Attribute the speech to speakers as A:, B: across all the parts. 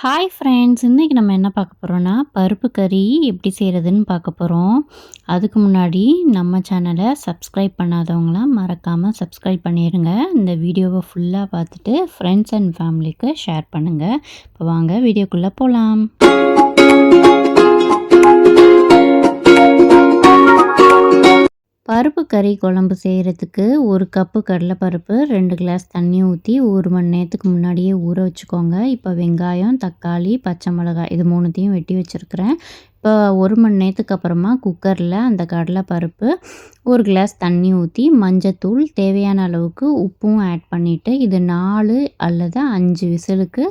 A: Hi friends இன்றைக்கி நம்ம என்ன பார்க்க போகிறோன்னா பருப்பு கறி எப்படி செய்கிறதுன்னு பார்க்க போகிறோம் அதுக்கு முன்னாடி நம்ம சேனலை சப்ஸ்கிரைப் பண்ணாதவங்களாம் மறக்காமல் சப்ஸ்கிரைப் பண்ணிடுங்க இந்த வீடியோவை ஃபுல்லாக பார்த்துட்டு ஃப்ரெண்ட்ஸ் அண்ட் ஃபேமிலிக்கு ஷேர் பண்ணுங்கள் இப்போ வாங்க வீடியோக்குள்ளே போகலாம் பருப்பு கறி குழம்பு செய்கிறதுக்கு ஒரு கப்பு கடலைப்பருப்பு ரெண்டு கிளாஸ் தண்ணி ஊற்றி ஒரு மணி நேரத்துக்கு முன்னாடியே ஊற வச்சுக்கோங்க. இப்போ வெங்காயம் தக்காளி பச்சை மிளகாய் இது மூணுத்தையும் வெட்டி வச்சுருக்கிறேன். இப்போ ஒரு மணி நேரத்துக்கு அப்புறமா குக்கரில் அந்த கடலை பருப்பு ஒரு கிளாஸ் தண்ணி ஊற்றி மஞ்சத்தூள் தேவையான அளவுக்கு உப்பும் ஆட் பண்ணிவிட்டு இது நாலு அல்லது அஞ்சு விசிலுக்கு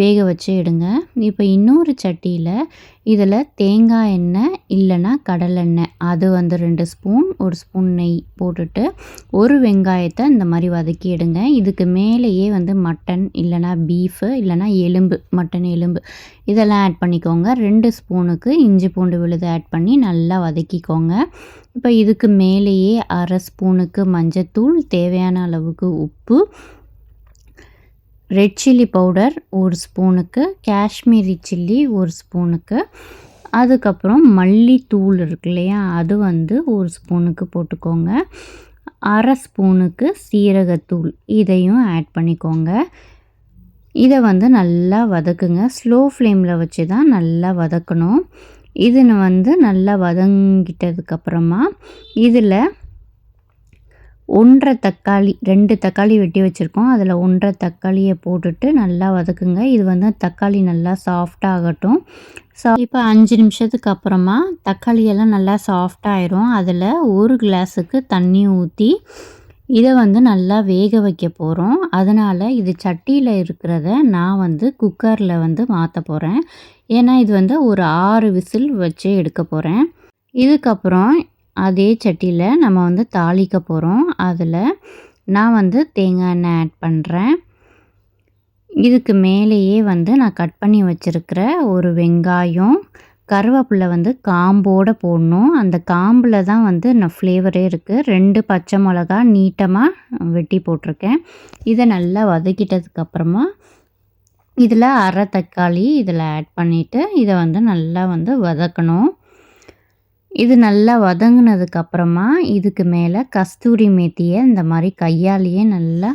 A: வேக வச்சு எடுங்க. இப்போ இன்னொரு சட்டியில் இதில் தேங்காய் எண்ணெய் இல்லைன்னா கடலெண்ணெய் அது வந்து ரெண்டு ஸ்பூன் ஒரு ஸ்பூன் நெய் போட்டுட்டு ஒரு வெங்காயத்தை இந்த மாதிரி வதக்கி எடுங்க. இதுக்கு மேலேயே வந்து மட்டன் இல்லைனா பீஃபு இல்லைனா எலும்பு மட்டன் எலும்பு. இதெல்லாம் ஆட் பண்ணிக்கோங்க. ரெண்டு ஸ்பூனுக்கு இஞ்சி பூண்டு விழுது ஆட் பண்ணி நல்லா வதக்கிக்கோங்க. இப்போ இதுக்கு மேலேயே அரை ஸ்பூனுக்கு மஞ்சத்தூள் தேவையான அளவுக்கு உப்பு ரெட் சில்லி பவுடர் ஒரு ஸ்பூனுக்கு காஷ்மீரி சில்லி ஒரு ஸ்பூனுக்கு அதுக்கப்புறம் மல்லித்தூள் இருக்கு இல்லையா அது வந்து ஒரு ஸ்பூனுக்கு போட்டுக்கோங்க. அரை ஸ்பூனுக்கு சீரகத்தூள் இதையும் ஆட் பண்ணிக்கோங்க. இதை வந்து நல்லா வதக்குங்க. ஸ்லோ ஃப்ளேமில் வச்சு தான் நல்லா வதக்கணும். இது வந்து நல்லா வதங்கிட்டதுக்கப்புறமா இதில் ஒன்றரை தக்காளி ரெண்டு தக்காளி வெட்டி வச்சுருக்கோம். அதில் ஒன்றரை தக்காளியை போட்டுட்டு நல்லா வதக்குங்க. இது வந்து தக்காளி நல்லா சாஃப்டாகட்டும் சா இப்போ அஞ்சு நிமிஷத்துக்கு அப்புறமா தக்காளியெல்லாம் நல்லா சாஃப்டாயிரும் அதில் ஒரு கிளாஸுக்கு தண்ணி ஊற்றி இதை வந்து நல்லா வேக வைக்க போகிறோம் அதனால் இது சட்டியில் இருக்கிறத நான் வந்து குக்கரில் வந்து மாற்ற போகிறேன் ஏன்னா இது வந்து ஒரு ஆறு விசில் வச்சு எடுக்க போகிறேன் இதுக்கப்புறம் அதே சட்டியில் நம்ம வந்து தாளிக்க போகிறோம் அதில் நான் வந்து தேங்காய் எண்ணெய் ஆட் பண்ணுறேன் இதுக்கு மேலேயே வந்து நான் கட் பண்ணி வச்சுருக்கிற ஒரு வெங்காயம் கருவேப்பிலை வந்து காம்போடு போடணும். அந்த காம்பில் தான் வந்து நான் ஃப்ளேவரே இருக்குது ரெண்டு பச்சை மிளகா நீட்டமாக வெட்டி போட்டிருக்கேன். இதை நல்லா வதக்கிட்டதுக்கப்புறமா இதில் அரை தக்காளி இதில் ஆட் பண்ணிவிட்டு இதை வந்து நல்லா வந்து வதக்கணும். இது நல்லா வதங்கினதுக்கப்புறமா இதுக்கு மேலே கஸ்தூரி மேத்தியை இந்த மாதிரி கையாலேயே நல்லா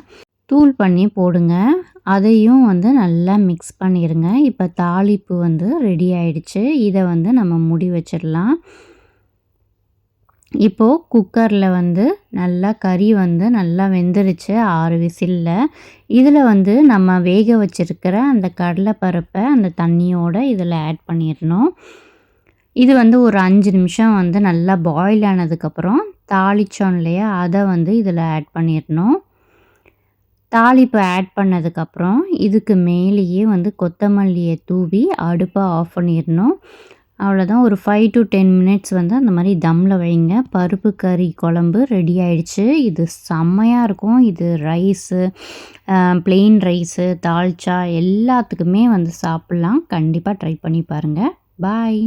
A: தூள் பண்ணி போடுங்க. அதையும் வந்து நல்லா மிக்ஸ் பண்ணிடுங்க. இப்போ தாளிப்பு வந்து ரெடி ஆயிடுச்சு. இதை வந்து நம்ம முடி வச்சிடலாம். இப்போது குக்கரில் வந்து நல்லா கறி வந்து நல்லா வெந்துருச்சு. ஆறு விசிலில். இதில் வந்து நம்ம வேக வச்சுருக்கிற அந்த கடலைப்பருப்பை அந்த தண்ணியோடு இதில் ஆட் பண்ணிடணும். இது வந்து ஒரு அஞ்சு நிமிஷம் வந்து நல்லா பாயில் ஆனதுக்கப்புறம் தாளித்தோம் இல்லையா? அதை வந்து இதில் ஆட் பண்ணிடணும். தாளிப்பு ஆட் பண்ணதுக்கப்புறம் இதுக்கு மேலேயே வந்து கொத்தமல்லியை தூவி அடுப்பை ஆஃப் பண்ணிடணும். அவ்வளோதான் ஒரு ஃபைவ் டு டென் மினிட்ஸ் வந்து அந்த மாதிரி தம்மில் வைங்க. பருப்பு கறி குழம்பு ரெடி ஆயிடுச்சு. இது செம்மையாக இருக்கும். இது ரைஸு ப்ளெயின் ரைஸு தால்ச்சா எல்லாத்துக்குமே வந்து சாப்பிட்லாம். கண்டிப்பாக ட்ரை பண்ணி பாருங்கள் பாய்